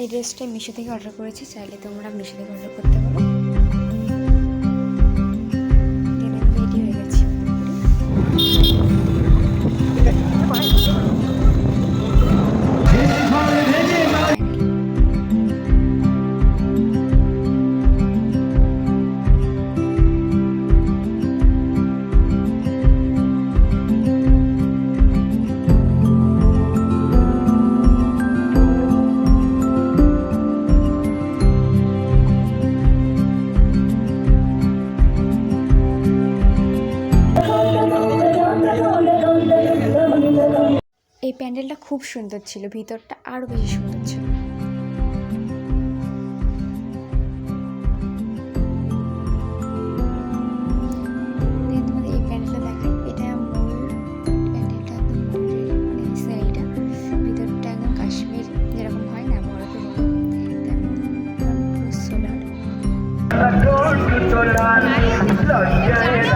এই ড্রেসটা মিশো থেকে অর্ডার করেছি চাইলে তোমরা মিশো থেকে অর্ডার করতে পারো। এই প্যান্ডেলটা খুব সুন্দর ছিল ভিতরটা আরও বেশি সুন্দর ছিল। Then তোমাদের এই